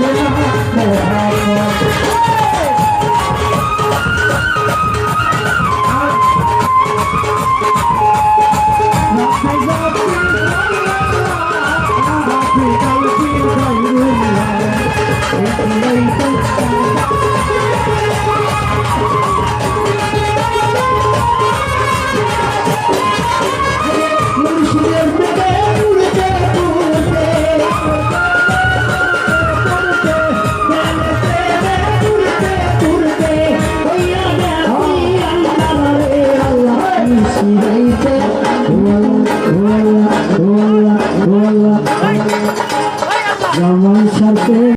Yeah, yeah, yeah. গাইতে জামাই সাথে